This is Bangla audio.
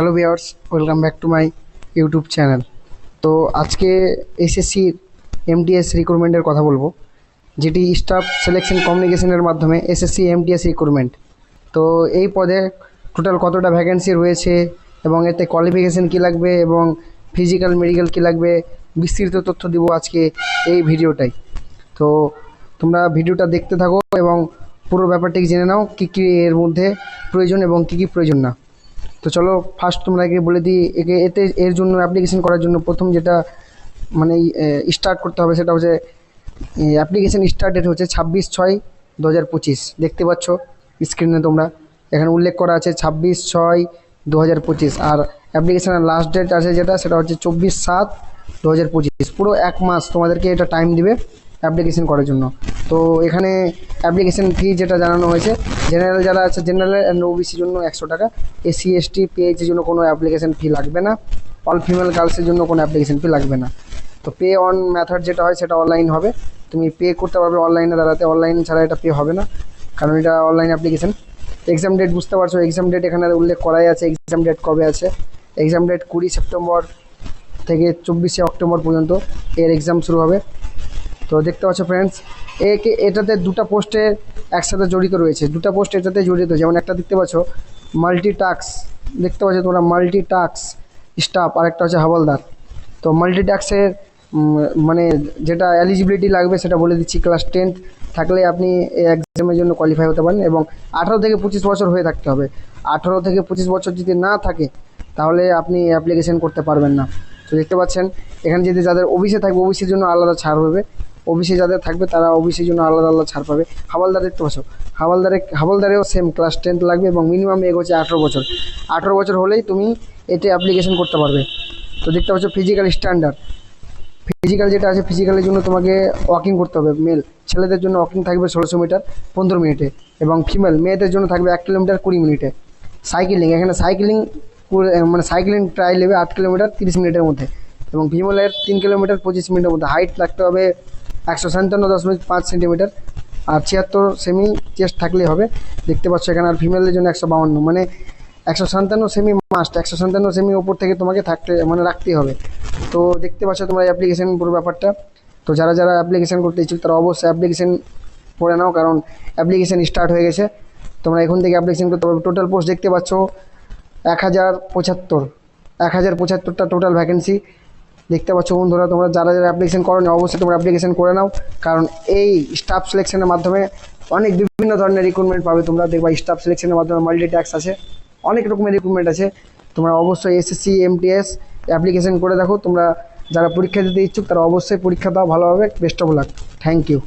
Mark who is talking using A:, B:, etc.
A: Hello viewers welcome back to my YouTube channel তো আজকে এসএসসি এমটিএস রিক্রুটমেন্টের কথা বলব, যেটি স্টাফ সিলেকশন কমিউনিকেশনের মাধ্যমে এসএসসি এমটিএস রিক্রুটমেন্ট তো এই পদে টোটাল কতটা ভ্যাকেন্সি রয়েছে এবং এতে কোয়ালিফিকেশান কী লাগবে এবং ফিজিক্যাল মেডিকেল কী লাগবে বিস্তৃত তথ্য দিব আজকে এই ভিডিওটাই তো তোমরা ভিডিওটা দেখতে থাকো এবং পুরো ব্যাপারটি জেনে নাও, কী কী এর মধ্যে প্রয়োজন এবং কী কী প্রয়োজন না। তো চলো ফার্স্ট তোমরা একে বলে দিই, একে এতে এর জন্য অ্যাপ্লিকেশন করার জন্য প্রথম যেটা মানে স্টার্ট করতে হবে সেটা হচ্ছে অ্যাপ্লিকেশন স্টার্ট ডেট হচ্ছে ছাব্বিশ ছয় দু হাজার পঁচিশ। দেখতে পাচ্ছ স্ক্রিনে তোমরা। এখানে উল্লেখ করা আছে ছাব্বিশ ছয় দু হাজার পঁচিশ। আর অ্যাপ্লিকেশনের লাস্ট ডেট আছে যেটা, সেটা হচ্ছে চব্বিশ সাত দু হাজার পঁচিশ। পুরো এক মাস তোমাদেরকে এটা টাইম দিবে। অ্যাপ্লিকেশন করার জন্য। তো এখানে অ্যাপ্লিকেশন ফি যেটা জানানো হয়েছে জেনারেল যারা আছে জেনারেল অ্যান্ড ওবিসির জন্য একশো টাকা। এসসি এসটি পিএইচের জন্য কোনো অ্যাপ্লিকেশন ফি লাগবে না। অল ফিমেল গার্লসের জন্য কোনো অ্যাপ্লিকেশন ফি লাগবে না। তো পে অন মেথড যেটা হয়, সেটা অনলাইন হবে। তুমি পে করতে পারবে অনলাইনে দাঁড়াতে। অনলাইন ছাড়া এটা পে হবে না, কারণ এটা অনলাইন অ্যাপ্লিকেশন এক্সাম ডেট বুঝতে পারছ এক্সাম ডেট এখানে উল্লেখ করাই আছে এক্সাম ডেট কবে আছে। এক্সাম ডেট কুড়ি সেপ্টেম্বর থেকে চব্বিশে অক্টোবর পর্যন্ত এর এক্সাম শুরু হবে। তো দেখতে পাচ্ছ ফ্রেন্ডস একে, এটাতে দুটো পোস্টে একসাথে জড়িত রয়েছে। দুটো পোস্ট এটাতে জড়িত, যেমন একটা দেখতে পাচ্ছ মাল্টি টাস্ক দেখতে পাচ্ছ তোমরা মাল্টি টাস্ক স্টাফ আর একটা হচ্ছে হাওলদার তো মাল্টি টাস্কের মানে যেটা এলিজিবিলিটি লাগবে সেটা বলে দিচ্ছি ক্লাস টেন্থ থাকলে আপনি এই এক্সামের জন্য কোয়ালিফাই হতে পারেন এবং আঠারো থেকে পঁচিশ বছর হয়ে থাকতে হবে। আঠারো থেকে পঁচিশ বছর যদি না থাকে, তাহলে আপনি অ্যাপ্লিকেশন করতে পারবেন না। তো দেখতে পাচ্ছেন, এখানে যদি যাদের ওবিসি থাকবে ওবিসির জন্য আলাদা ছাড় হবে। ওবিসি যাদের থাকবে, তারা ওবিসির জন্য আলাদা আলাদা ছাড় পাবে। হাওলদার দেখতে পাচ্ছ? হাওলদারে, হাওলদারেও সেম ক্লাস টেন্থ লাগবে এবং মিনিমাম এগ হচ্ছে আঠেরো বছর। আঠেরো বছর হলেই তুমি এতে অ্যাপ্লিকেশন করতে পারবে। তো দেখতে পাচ্ছ ফিজিক্যাল স্ট্যান্ডার্ড ফিজিক্যাল যেটা আছে ফিজিক্যালের জন্য তোমাকে ওয়াকিং করতে হবে। মেল ছেলেদের জন্য ওয়াকিং থাকবে ষোলোশো মিটার পনেরো মিনিটে। এবং ফিমেল মেয়েদের জন্য থাকবে এক কিলোমিটার কুড়ি মিনিটে। সাইকেলিং এখানে সাইকেলিং মানে সাইকেলিং ট্রাই নেবে আট কিলোমিটার তিরিশ মিনিটের মধ্যে। এবং ফিমেলের তিন কিলোমিটার পঁচিশ মিনিটের মধ্যে। হাইট রাখতে হবে একশো সাতান্ন দশমিক পাঁচ সেন্টিমিটার আর ছিয়াত্তর সেমি চেস্ট থাকলেই হবে। দেখতে পাচ্ছ এখানে আর ফিমেলদের জন্য একশো বাউন্ন। মানে একশো সাতান্ন সেমি মাস্ট একশো সাতান্ন সেমি ওপর থেকে তোমাকে থাকতে মানে রাখতেই হবে। তো দেখতে পাচ্ছ তোমরা অ্যাপ্লিকেশন পুরো ব্যাপারটা। তো যারা যারা অ্যাপ্লিকেশান করতে ইচ্ছুক, তারা অবশ্যই অ্যাপ্লিকেশন করে নাও, কারণ অ্যাপ্লিকেশন স্টার্ট হয়ে গেছে। তোমরা এখন থেকে অ্যাপ্লিকেশান করতে পারবে। টোটাল পোস্ট দেখতে পাচ্ছ, এক হাজার পঁচাত্তর। এক হাজার পঁচাত্তরটা টোটাল ভ্যাকেন্সি দেখতে পাচ্ছ বন্ধুরা, তোমরা যারা যারা অ্যাপ্লিকেশন করো অবশ্যই তোমরা অ্যাপ্লিকেশন করে নাও। কারণ এই স্টাফ সিলেকশনের মাধ্যমে অনেক বিভিন্ন ধরনের রিক্রুটমেন্ট পাবে তোমরা। দেখবা স্টাফ সিলেকশনের মাধ্যমে মাল্টি ট্যাক্স আছে, অনেক রকমের রিক্রুটমেন্ট আছে। তোমরা অবশ্যই এসএসসি এমটিএস অ্যাপ্লিকেশন করে দেখো। তোমরা যারা পরীক্ষা দিতে ইচ্ছুক, তারা অবশ্যই পরীক্ষা দাও। ভালোভাবে best of luck thank you